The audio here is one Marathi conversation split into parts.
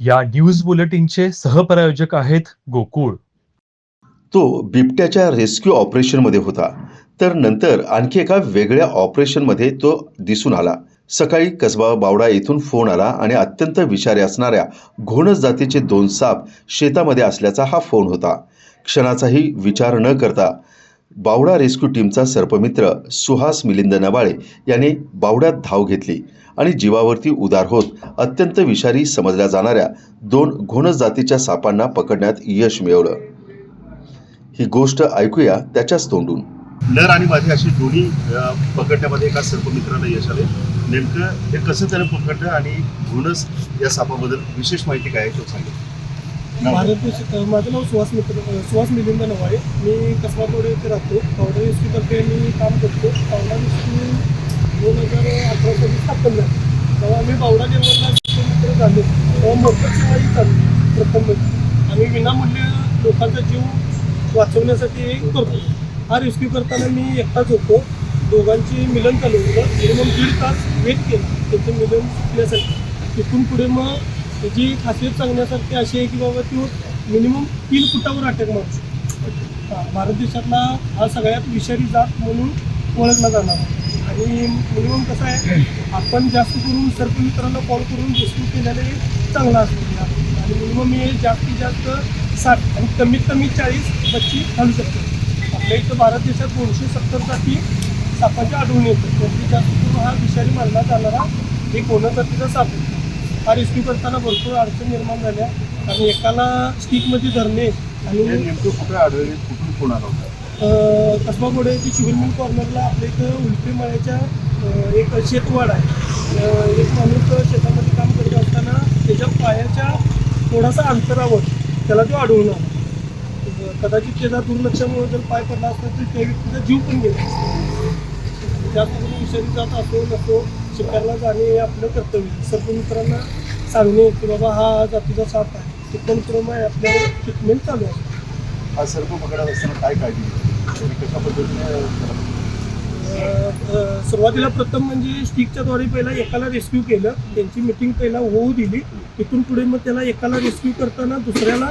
या न्यूज बुलेटिनचे सहप्रायोजक आहेत गोकुळ. तो बिबट्याच्या रेस्क्यू ऑपरेशनमध्ये होता. तर नंतर आणखी एका वेगळ्या ऑपरेशनमध्ये तो दिसून आला. सकाळी कसबा बावडा येथून फोन आला आणि अत्यंत विषारी असणाऱ्या घोणस जातीचे दोन साप शेतामध्ये असल्याचा हा फोन होता. क्षणाचाही विचार न करता बावडा रेस्क्यू टीमचा सर्पमित्र सुहास मिलिंद नवाळे याने बावड्यात धाव घेतली. आणि जीवावरती उदार होत अत्यंत विषारी समजल्या जाणाऱ्या दोन घोणस जातीच्या सापांना पकडण्यात यश मिळवलं. ही गोष्ट ऐकूया त्याच्याच तोंडून. नर आणि मादी अशी दोन्ही पकडण्यामध्ये एका सर्पमित्राला यश आले. नेमकं हे कसं त्यानं पकडलं आणि घोणस या सापाबद्दल विशेष माहिती काय आहे तो सांगेल अ, माझं नाव सुहास मित्र सुहास मिलिंद नवाळे मी कसबागोडे येथे राहतो. पावडर रेस्क्यूतर्फे मी काम करतो. पावडा रेस्क्यू दोन हजार अठरा साली स्थापन झाली तेव्हा आम्ही बावडा देवळला मित्र झालो तेव्हा मोफत सेवा ही चालू प्रथम म्हणजे आम्ही विनामूल्य लोकांचा जीव वाचवण्यासाठी करतो हा रेस्क्यू करताना मी एकटाच होतो दोघांची मिलन चालू होतं मिनिमम दीड तास वेट केलं त्याचे मिलन सुटण्यासाठी तिथून पुढे मग त्याची खासियत सांगण्यासारखी अशी आहे की बाबा तो मिनिमम तीन फुटावर अटॅक मारतो भारत देशातला हा सगळ्यात विषारी जात म्हणून ओळखला जाणार आहे. आणि मिनिमम कसं आहे आपण जास्त करून सर्व मित्रांना कॉल करून रेस्क्यू केल्याने चांगला असतो. आणि मिनिमम हे जास्तीत जास्त साठ आणि कमीत कमी चाळीस बच्ची घालू शकतो आपल्या इथं भारत देशात दोनशे सत्तरसाठी जाती सापाच्या आढळून येतं त्यातली जास्त करून हा विषारी मानला जाणारा एक वनजातीचा साप आहे. हा रेस्क्यू करताना भरपूर अडचण निर्माण झाल्या. आणि एकाला स्टिकमध्ये धरणे हे आणि नेमकं कुठे आढळले कुठून कोणाला होता? कसबा गोडे ते शुगर कॉर्नरला आपल्या इथं उलटी मळ्याच्या एक शेतवाड आहे. एक माणूस शेतामध्ये काम करत असताना त्याच्या पायाच्या थोडासा अंतरावर त्याला तो आढळून आला. कदाचित त्याचा दुर्लक्षामुळे जर पाय पडला असता तर त्या व्यक्तीचा जीव पण गेला असता. जास्त विषारी जात असो नसो शिकायला जाणे हे आपलं कर्तव्य सर्पमित्रांना सांगणे की बाबा हा जातीचा साप आहे. टिप्पणीप्रमाणे आपल्याला ट्रीटमेंट चालू आहे. हा सर्प पकडत असताना काय काळजी कशा पद्धतीने सुरुवातीला प्रथम म्हणजे स्टिकच्या द्वारे पहिला एकाला रेस्क्यू केलं. त्यांची मिटिंग पहिला होऊ दिली. तिथून पुढे मग त्याला एकाला रेस्क्यू करताना दुसऱ्याला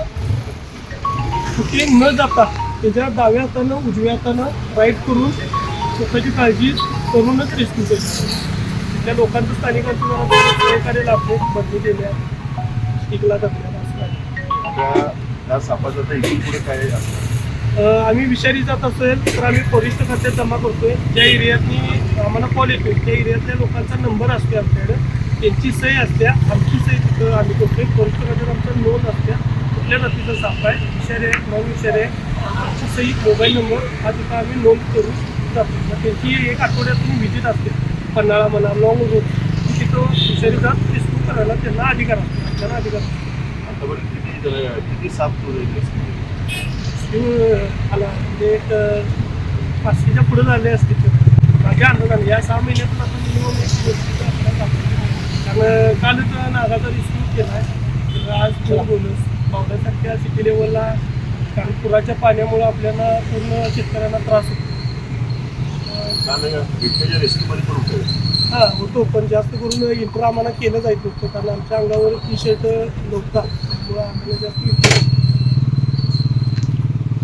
कुठे न जाता त्याच्या डाव्या हातानं उजव्या हातानं राईट करून स्वतःची काळजी करूनच रेस्क्यू केली. त्या लोकांचं स्थानिकांचं सहकार्य लाभले बदली दिल्या. स्टिकला धरल्या त्या सापाचं इथून पुढे काय असतं आम्ही विषारी जात असेल तर आम्ही फॉरेस्ट खात्यात जमा करतोय. ज्या एरियातनी आम्हाला कॉल येतोय त्या एरियातल्या लोकांचा नंबर असतो आमच्याकडे. त्यांची सही असत्या आमची सही तिथं आम्ही करतोय. फॉरेस्ट खात्यात आमचा नोंद असत्या कुठल्या जातीचा साप आहे विषारी आहे नॉन विषारी आहे आमची सही मोबाईल नंबर हा तिथं आम्ही नोंद करू जातो. मग त्यांची एक आठवड्यातून व्हिजिट असते. पन्हाळा म्हणा लॉंग रूट तिथं विषारी जात रेस्क्यू करायला त्यांना अधिकार असतो. त्यांना अधिकार असतो. आतापर्यंत किती किती साप शिव आला. म्हणजे एक पाचशेच्या पुढे झाले असतील. माझ्या अंदाजाने या सहा महिन्यातून आपण मिनिमम एक. कारण कालच नागाचा रिस्क्यू केला आहे तर आज दोन बोनस पावसासारख्या सिटी लेवलला कारण पुराच्या पाण्यामुळं आपल्याला पूर्ण शेतकऱ्यांना त्रास होतं. हां होतो. पण जास्त करून इंटर आम्हाला केलं जायचं होतं कारण आमच्या अंगावर टी शर्ट नव्हता. त्यामुळं आम्हाला जास्त